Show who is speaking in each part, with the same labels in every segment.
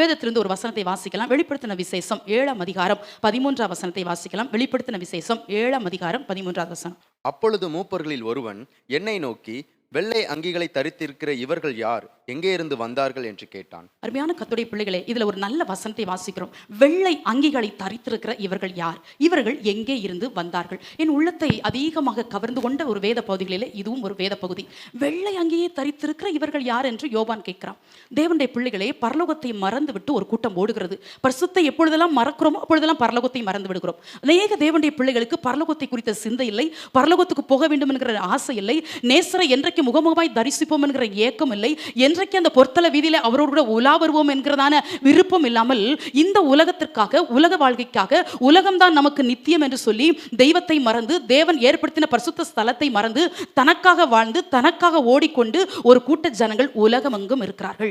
Speaker 1: வேதத்திலிருந்து ஒரு வசனத்தை வாசிக்கலாம். வெளிப்படுத்தின விசேஷம் ஏழாம் அதிகாரம் பதிமூன்றாம் வசனத்தை வாசிக்கலாம். வெளிப்படுத்தின விசேஷம் ஏழாம் அதிகாரம் பதிமூன்றாம் வசனம்.
Speaker 2: அப்பொழுது மூப்பர்களில் ஒருவன் என்னை நோக்கி வெள்ளை அங்கிகளை தரித்திருக்கிற இவர்கள் யார்? எங்கே இருந்து வந்தார்கள் என்று கேட்டான்.
Speaker 1: அருமையான கத்துடைய பிள்ளைகளே இதுல ஒரு நல்ல வசனத்தை வாசிக்கிறோம். வெள்ளை அங்கிகளை தரித்திருக்கிற இவர்கள் யார்? இவர்கள் எங்கே இருந்து வந்தார்கள்? என் உள்ளத்தை அதிகமாக கவர்ந்து கொண்ட ஒரு வேத பகுதிகளிலே இதுவும் ஒரு வேத பகுதி. வெள்ளை அங்கியை தரித்திருக்கிற இவர்கள் யார் என்று யோபான் கேட்கிறான். தேவனுடைய பிள்ளைகளே பரலோகத்தை மறந்து விட்டு ஒரு கூட்டம் ஓடுகிறது. பரிசுத்தை எப்பொழுதெல்லாம் மறக்கிறோமோ அப்பொழுதெல்லாம் பரலோகத்தை மறந்து விடுகிறோம் அநேக தேவனுடைய பிள்ளைகளுக்கு பரலோகத்தை குறித்த சிந்தை இல்லை. பரலோகத்துக்கு போக வேண்டும் என்கிற ஆசை இல்லை. நேசரை என்றைக்கு முகமுகமாய் தரிசிப்போம் என்கிற ஏக்கம் இல்லை. என்றைக்கு அந்த பொற்தல வீதியில அவரோடு கூட உலா வருவோம் என்கிறதான விருப்பம் இல்லாமல் இந்த உலகத்திற்காக உலக வாழ்க்கைக்காக உலகம்தான் நமக்கு நித்தியம் என்று சொல்லி தெய்வத்தை மறந்து தேவன் ஏற்படுத்தின பரிசுத்த ஸ்தலத்தை மறந்து தனக்காக வாழ்ந்து தனக்காக ஓடிக்கொண்டு ஒரு கூட்ட ஜனங்கள் உலகம் உலகமெங்கும் இருக்கிறார்கள்.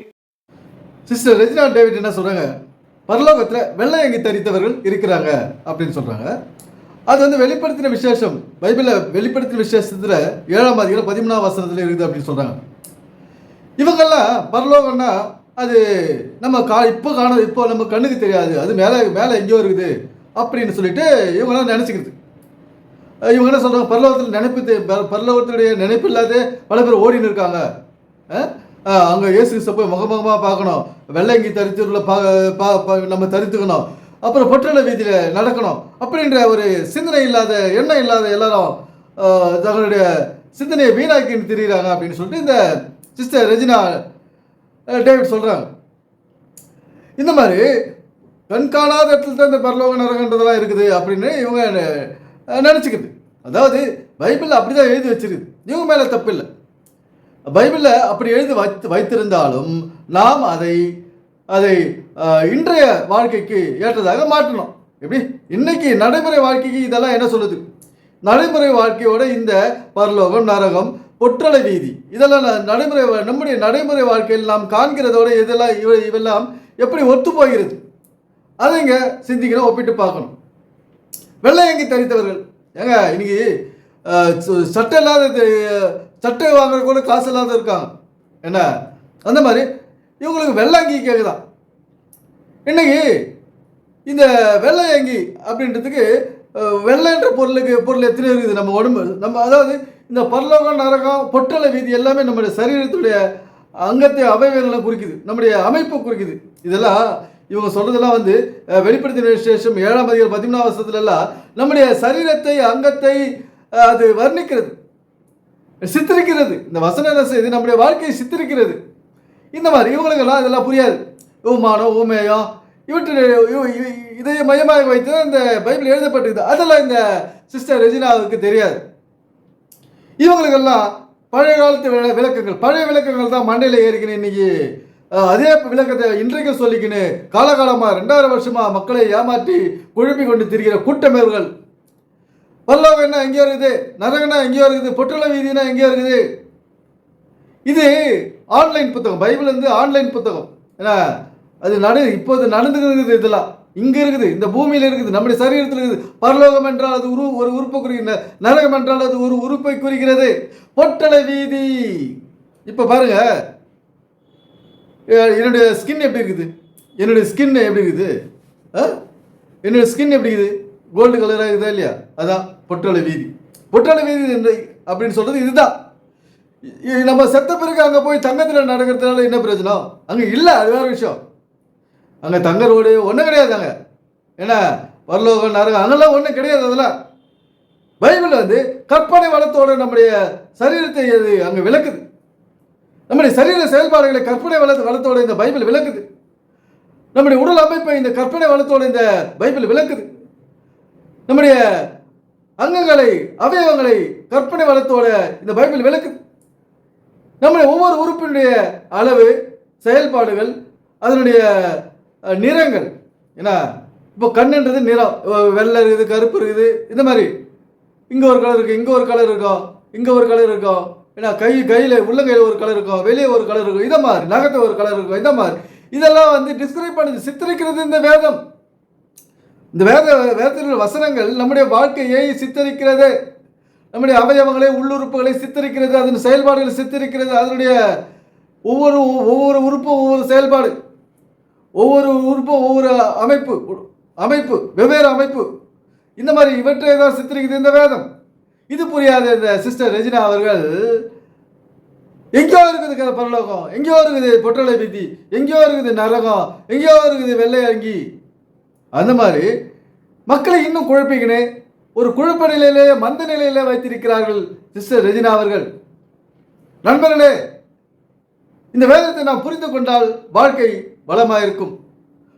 Speaker 3: சிஸ்டர் ரெஜினா டேவிட் என்ன சொல்றாங்க? பரலோகத்தில் வெள்ளை அங்கி தரித்தவர்கள் இருக்கிறாங்க அப்படின்னு சொல்றாங்க. அது வந்து வெளிப்படுத்தின விசேஷம். பைபிளில் வெளிப்படுத்தின விசேஷத்தில் ஏழாம் அதிகாரம் பதிமூணாம் வசனத்தில் இருக்குது அப்படின்னு சொல்கிறாங்க இவங்கெல்லாம் பரலோகம்னா அது நம்ம கா இப்போ காண இப்போ நம்ம கண்ணுக்கு தெரியாது. அது மேலே மேலே எங்கேயோ இருக்குது அப்படின்னு சொல்லிட்டு இவங்கெல்லாம் நினச்சிக்கிறது. இவங்க என்ன சொல்கிறாங்க பரலோகத்தில் நினைப்பு பரலோகத்தினுடைய நினைப்பு இல்லாத பல பேர் ஓடின்னு இருக்காங்க. அங்கே இயேசு போய் முகமுகமாக பார்க்கணும். வெள்ளைங்கி தரித்துள்ள பா- பா- நம்ம தரித்துக்கணும். அப்புறம் பொற்றல வீதியில் நடக்கணும் அப்படின்ற ஒரு சிந்தனை இல்லாத எண்ணம் இல்லாத எல்லாரும் தங்களுடைய சிந்தனையை வீணாக்கின்னு திரியிறாங்க அப்படின்னு சொல்லிட்டு இந்த சிஸ்டர் ரெஜினா டேவிட் சொல்கிறாங்க இந்த மாதிரி கண்காணாத இடத்துல தான் இந்த பரலோக நரகன்றதெல்லாம் இருக்குது அப்படின்னு இவங்க நினச்சிக்கிது நினச்சிக்குது. அதாவது பைபிளில் அப்படி தான் எழுதி வச்சிருக்குது. இவங்க மேலே தப்பு இல்லை. பைபிளில் அப்படி எழுதி வைத்து வைத்திருந்தாலும் நாம் அதை அதை இன்றைய வாழ்க்கைக்கு ஏற்றதாக மாற்றணும். எப்படி? இன்னைக்கு நடைமுறை வாழ்க்கைக்கு இதெல்லாம் என்ன சொல்லுது? நடைமுறை வாழ்க்கையோட இந்த பரலோகம் நரகம் பொற்றலை வீதி இதெல்லாம் ந- நடைமுறை நம்முடைய நடைமுறை வாழ்க்கையில் நாம் காண்கிறதோட இதெல்லாம் இவ இவெல்லாம் எப்படி ஒத்து போகிறது? அதை இங்கே சிந்திக்கணும் ஒப்பிட்டு பார்க்கணும். வெள்ளையங்கி தரித்தவர்கள் ஏங்க இன்னைக்கு அஹ், சட்டை இல்லாத சட்டை வாங்குற கூட காசு இல்லாத இருக்காங்க. என்ன? அந்த மாதிரி இவங்களுக்கு வெள்ளாங்கி கேட்குதான் இன்னைக்கு இந்த வெள்ளையங்கி அப்படின்றதுக்கு வெள்ளைன்ற பொருளுக்கு பொருள் எத்தனை இருக்குது? நம்ம உடம்பு நம்ம அதாவது இந்த பரலோகம் நரகம் பொட்டலை வீதி எல்லாமே நம்முடைய சரீரத்துடைய அங்கத்தை அவயவங்களை குறிக்குது. நம்முடைய அமைப்பை குறிக்குது. இதெல்லாம் இவங்க சொல்றதெல்லாம் வந்து வெளிப்படுத்தின விசேஷம் ஏழாம் அதிகாரம் பதிமூணாம் வருஷத்துல எல்லாம் நம்முடைய சரீரத்தை அங்கத்தை அது வர்ணிக்கிறது. சித்தரிக்கிறது. இந்த வசன இது நம்முடைய வாழ்க்கையை சித்தரிக்கிறது. இந்த மாதிரி இவங்களுக்கெல்லாம் இதெல்லாம் புரியாது. ஊமானம் ஊமேயம் இவற்றை இதை மையமாக வைத்து இந்த பைபிள் எழுதப்பட்டிருக்குது. அதெல்லாம் இந்த சிஸ்டர் ரெஜினாவுக்கு தெரியாது. இவங்களுக்கெல்லாம் பழைய காலத்து விள- விளக்கங்கள் பழைய விளக்கங்கள் தான் மண்டையில் ஏறிக்கின்னு இன்னைக்கு அதே விளக்கத்தை இன்றைக்கு சொல்லிக்கின்னு காலகாலமாக ரெண்டாயிரம் வருஷமாக மக்களை ஏமாற்றி குழப்பி கொண்டு திரிகிற கூட்டமேவர்கள் பல்லவம் என்ன எங்கேயோ இருக்குது? நரகனா எங்கேயோ இருக்குது? பொட்டல வீதினா எங்கேயோ இருக்குது? இது ஆன்லைன் புத்தகம் பைபிள் வந்து ஆன்லைன் புத்தகம். ஏன்னா அது நடு இப்போது நடந்துகிறது இதெல்லாம். இங்கே இருக்குது இந்த பூமியில் இருக்குது நம்முடைய சரீரத்தில் இருக்குது. பரலோகம் என்றால் அது உரு ஒரு உறுப்பை குறிக்கிறது நரகம் என்றால் அது ஒரு உறுப்பை குறிக்கிறது. பொட்டலை வீதி. இப்போ பாருங்க என்னுடைய ஸ்கின் எப்படி இருக்குது? என்னுடைய ஸ்கின் எப்படி இருக்குது? ஆ? என்னுடைய ஸ்கின் எப்படி இருக்குது? கோல்டு கலராக இருக்குதா இல்லையா? அதான் பொட்டலை வீதி. பொட்டலை வீதி என்று- அப்படின்னு சொல்கிறது இதுதான். நம்ம செத்த பிறகு அங்கே போய் தங்கத்தில் நடக்கிறதுனால என்ன பிரச்சனை? அங்கே இல்லை அது வேற விஷயம். அங்கே தங்க ரோடு ஒன்றும் கிடையாது அங்கே. என்ன? வரலோகம் நரகம் அங்கெல்லாம் ஒன்றும் கிடையாது அதெல்லாம் பைபிள் வந்து கற்பனை வளத்தோட நம்முடைய சரீரத்தை அது அங்கே விளக்குது. நம்முடைய சரீர செயல்பாடுகளை கற்பனை வள வளத்தோட இந்த பைபிள் விளக்குது. நம்முடைய உடல் அமைப்பை இந்த கற்பனை வளத்தோட இந்த பைபிள் விளக்குது. நம்முடைய அங்கங்களை அவயவங்களை கற்பனை வளத்தோட இந்த பைபிள் விளக்குது. நம்முடைய ஒவ்வொரு உறுப்பினுடைய அளவு செயல்பாடுகள் அதனுடைய நிறங்கள். ஏன்னா இப்போ கண்ணுன்றது நிறம் வெள்ளை இருக்குது கருப்பு இருக்குது இந்த மாதிரி. இங்கே ஒரு கலர் இருக்குது இங்கே ஒரு கலர் இருக்கும் இங்கே ஒரு கலர் இருக்கும் ஏன்னா கை கையில் உள்ளங்கையில் ஒரு கலர் இருக்கும் வெளியே ஒரு கலர் இருக்கும் இதை மாதிரி நகத்தை ஒரு கலர் இருக்கும் இந்த மாதிரி. இதெல்லாம் வந்து டிஸ்கிரைப் பண்ணுது சித்தரிக்கிறது இந்த வேதம். இந்த வேத வேதத்தில் வசனங்கள் நம்முடைய வாழ்க்கையை சித்தரிக்கிறது. நம்முடைய அவயவங்களை உள்ளுறுப்புகளை சித்தரிக்கிறது அதன் செயல்பாடுகளை சித்தரிக்கிறது அதனுடைய ஒவ்வொரு ஒவ்வொரு உறுப்பும் ஒவ்வொரு செயல்பாடு ஒவ்வொரு உறுப்பும் ஒவ்வொரு அமைப்பு அமைப்பு வெவ்வேறு அமைப்பு. இந்த மாதிரி இவற்றை தான் சித்தரிக்குது இந்த வேதம். இது புரியாத இந்த சிஸ்டர் ரெஜினா அவர்கள் எங்கேயோ இருக்குது கதை பரலோகம் எங்கேயோ இருக்குது பொட்டலை பீதி எங்கேயோ இருக்குது நரகம் எங்கேயோ இருக்குது வெள்ளை அங்கி அந்த மாதிரி மக்களை இன்னும் குழப்பிக்கினு ஒரு குழப்ப நிலையிலே மந்த நிலையிலே வைத்திருக்கிறார்கள் சிஸ்டர் ரெஜினா அவர்கள். நண்பர்களே இந்த வேதத்தை நாம் புரிந்து கொண்டால் வாழ்க்கை வளமாயிருக்கும்.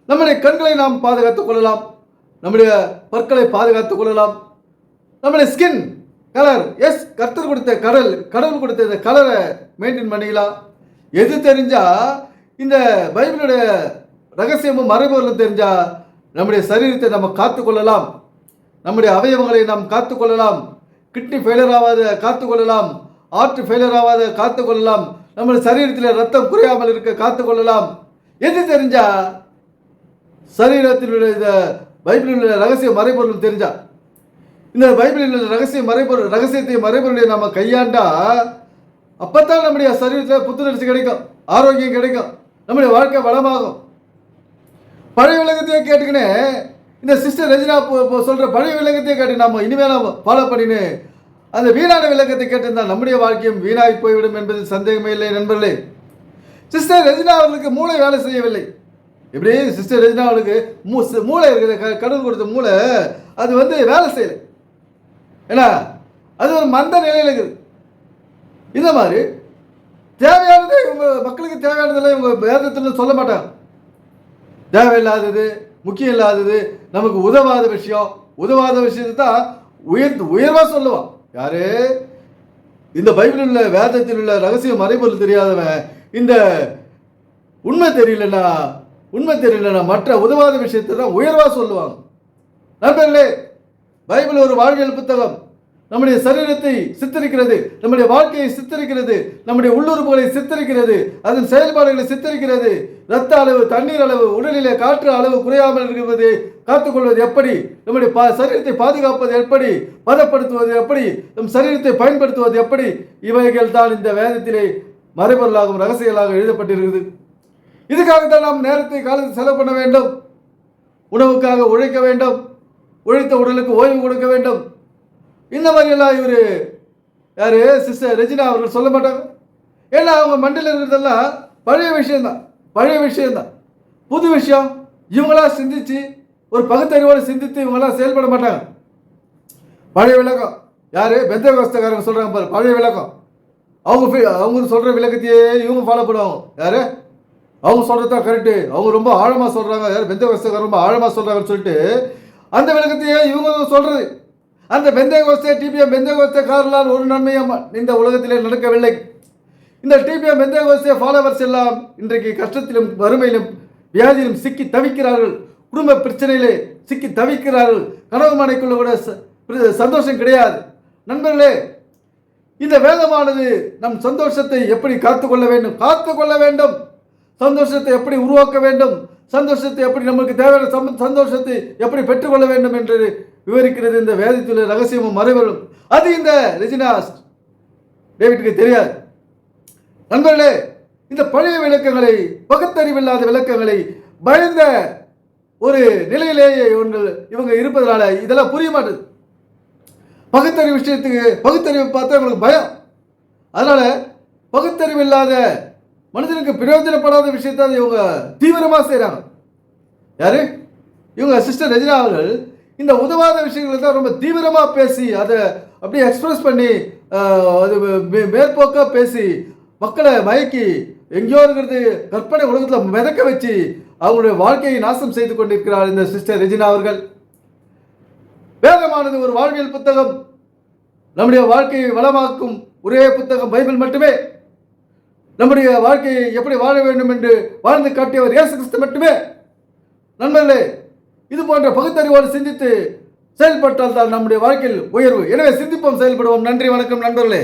Speaker 3: நம்முடைய கண்களை நாம் பாதுகாத்துக் கொள்ளலாம். நம்முடைய பற்களை பாதுகாத்துக் கொள்ளலாம். நம்முடைய ஸ்கின் கலர் எஸ் கர்த்தர் கொடுத்த கடல் கடவுள் கொடுத்த இந்த கலரை மெயின்டைன் பண்ணிக்கலாம். எது தெரிஞ்சா இந்த பைபிளுடைய ரகசியமும் மறைபொருளும் தெரிஞ்சா நம்முடைய சரீரத்தை நம்ம காத்துக்கொள்ளலாம் நம்முடைய அவயவங்களை நாம் காத்துக்கொள்ளலாம். கிட்னி ஃபெயிலியர் ஆகாத காத்துக்கொள்ளலாம். ஆர்ட் ஃபெயிலியர் ஆகாத காத்துக்கொள்ளலாம். நம்முடைய சரீரத்தில் ரத்தம் குறையாமல் இருக்க காத்துக்கொள்ளலாம். எது தெரிஞ்சா? சரீரத்தில் உள்ள இந்த பைபிளில் உள்ள ரகசிய மறைபொருள் தெரிஞ்சா? இந்த பைபிளில் உள்ள ரகசிய மறைபொருள் ரகசியத்தை மறைபொருளை நம்ம கையாண்டா அப்பத்தான் நம்முடைய சரீரத்தில் புத்துணர்ச்சி கிடைக்கும் ஆரோக்கியம் கிடைக்கும் நம்முடைய வாழ்க்கை வளமாகும். பழைய விலகத்தையே கேட்டுக்கினே இந்த சிஸ்டர் ரஜினா இப்போ- பழைய விலகத்தையே கேட்டு நம்ம இனிமேல் நம்ம ஃபாலோ பண்ணினு அந்த வீணான விளக்கத்தை கேட்டிருந்தால் நம்முடைய வாழ்க்கையும் வீணாகி போய்விடும் என்பதில் சந்தேகமே இல்லை நண்பர்களே. சிஸ்டர் ரஜினா அவர்களுக்கு மூளை வேலை செய்யவில்லை. எப்படி? சிஸ்டர் ரஜினா அவர்களுக்கு மூ மூளை இருக்குது க- கடவுள் கொடுத்த மூளை அது வந்து வேலை செய்யலை. ஏன்னா அது ஒரு மந்த நிலையில் இருக்குது. இந்த மாதிரி தேவையானது இவங்க மக்களுக்கு தேவையானதெல்லாம் இவங்க வேதத்தில் சொல்ல மாட்டாங்க. தேவையில்லாதது முக்கியம் இல்லாதது நமக்கு உதவாத விஷயம் உதவாத விஷயத்தை தான் உயர் உயர்வாக சொல்லுவான். யாரு? இந்த பைபிளில் உள்ள வேதத்தில் உள்ள ரகசிய மறைபொருள் தெரியாதவன் இந்த உண்மை தெரியலன்னா உண்மை தெரியலன்னா மற்ற உதவாத விஷயத்தை தான் உயர்வாக சொல்லுவாங்க நண்பர்களே பைபிள் ஒரு வாழ்வியல் புத்தகம். நம்முடைய சரீரத்தை சித்தரிக்கிறது நம்முடைய வாழ்க்கையை சித்தரிக்கிறது நம்முடைய உள்ளுறுப்புகளை சித்தரிக்கிறது அதன் செயல்பாடுகளை சித்தரிக்கிறது ரத்த அளவு தண்ணீர் அளவு உடலிலே காற்று அளவு குறையாமல் இருக்கிறது காத்துக்கொள்வது எப்படி? நம்முடைய பா சரீரத்தை பாதுகாப்பது எப்படி? பதப்படுத்துவது எப்படி? நம் சரீரத்தை பயன்படுத்துவது எப்படி? இவைகள் தான் இந்த வேதத்திலே மறைபொருளாகவும் ரகசியலாக எழுதப்பட்டிருக்கிறது. இதுக்காகத்தான் நாம் நேரத்தை காலத்தில் செலவு பண்ண வேண்டும். உணவுக்காக உழைக்க வேண்டும். உழைத்த உடலுக்கு ஓய்வு கொடுக்க வேண்டும். இந்த மாதிரியெல்லாம் இவர் யார் சிஸ்டர் ரெஜினா அவர்கள் சொல்ல மாட்டாங்க. ஏன்னா அவங்க மண்டலில் இருக்கிறதெல்லாம் பழைய விஷயந்தான் பழைய விஷயந்தான் புது விஷயம். இவங்களா சிந்திச்சு ஒரு பகுத்தறிவோடு சிந்தித்து இவங்களாம் செயல்பட மாட்டாங்க. பழைய விளக்கம். யார்? பெந்த விவசாயக்காரங்க சொல்கிறாங்க பாரு பழைய விளக்கம். அவங்க அவங்க சொல்கிற விளக்கத்தையே இவங்க ஃபாலோ பண்ணுவாங்க. யார்? அவங்க சொல்கிறது தான் கரெக்டு அவங்க ரொம்ப ஆழமாக சொல்கிறாங்க யார்? பெந்த கோஸ்தக்காரங்க ரொம்ப ஆழமாக சொல்கிறாங்கன்னு சொல்லிட்டு அந்த விளக்கத்தையே இவங்க சொல்கிறது அந்த பெந்தேகோஸ்தே டிபிஎம் பெந்த ஒரு நன்மையும் இந்த உலகத்திலே நடக்கவில்லை. இந்த டிபிஎம் பெந்தேகோஸ்தே ஃபாலோவர்ஸ் எல்லாம் இன்றைக்கு கஷ்டத்திலும் வறுமையிலும் வியாதியிலும் சிக்கி தவிக்கிறார்கள். குடும்ப பிரச்சனையிலே சிக்கி தவிக்கிறார்கள். கனவு மனைக்குள்ள கூட சந்தோஷம் கிடையாது. நண்பர்களே இந்த வேதமானது நம் சந்தோஷத்தை எப்படி காத்துக்கொள்ள வேண்டும்? காத்துக்கொள்ள வேண்டும். சந்தோஷத்தை எப்படி உருவாக்க வேண்டும்? சந்தோஷத்தை எப்படி நமக்கு தேவையான சம்- சந்தோஷத்தை எப்படி பெற்றுக்கொள்ள வேண்டும் என்று விவரிக்கிறது இந்த வேதத்தில் ரகசியமும் மறைவரும் அது இந்த ரெஜினாஸ் டேவிட்டுக்கு தெரியாது. நண்பர்களே இந்த பழைய விளக்கங்களை பகுத்தறிவில்லாத விளக்கங்களை பயந்த ஒரு நிலையிலேயே இவங்க இவங்க இருப்பதனால இதெல்லாம் புரிய மாட்டேது. பகுத்தறிவு விஷயத்துக்கு பகுத்தறிவு பார்த்தா இவங்களுக்கு பயம். அதனால பகுத்தறிவு இல்லாத மனிதனுக்கு பிரயோஜனப்படாத விஷயத்தை இவங்க தீவிரமாக செய்கிறாங்க யாரு? இவங்க சிஸ்டர் ரஜினா அவர்கள் இந்த உதவாத விஷயங்களை தான் ரொம்ப தீவிரமாக பேசி அதை அப்படியே எக்ஸ்பிரஸ் பண்ணி அது மேற்போக்காக பேசி மக்களை மயக்கி எங்கேயோ இருக்கிறது கற்பனை உலகத்தில் மிதக்க வச்சு அவங்களுடைய வாழ்க்கையை நாசம் செய்து கொண்டிருக்கிறார் இந்த சிஸ்டர் ரெஜினா அவர்கள். வேதமானது ஒரு வாழ்வியல் புத்தகம். நம்முடைய வாழ்க்கையை வளமாக்கும் ஒரே புத்தகம் பைபிள் மட்டுமே. நம்முடைய வாழ்க்கையை எப்படி வாழ வேண்டும் என்று வாழ்ந்து காட்டியவர் இயேசு கிறிஸ்து மட்டுமே. நண்பர்களே இது போன்ற பகுத்தறிவோடு சிந்தித்து செயல்பட்டால் தான் நம்முடைய வாழ்க்கையில் உயர்வு. எனவே சிந்திப்போம் செயல்படுவோம். நன்றி வணக்கம் நண்பர்களே.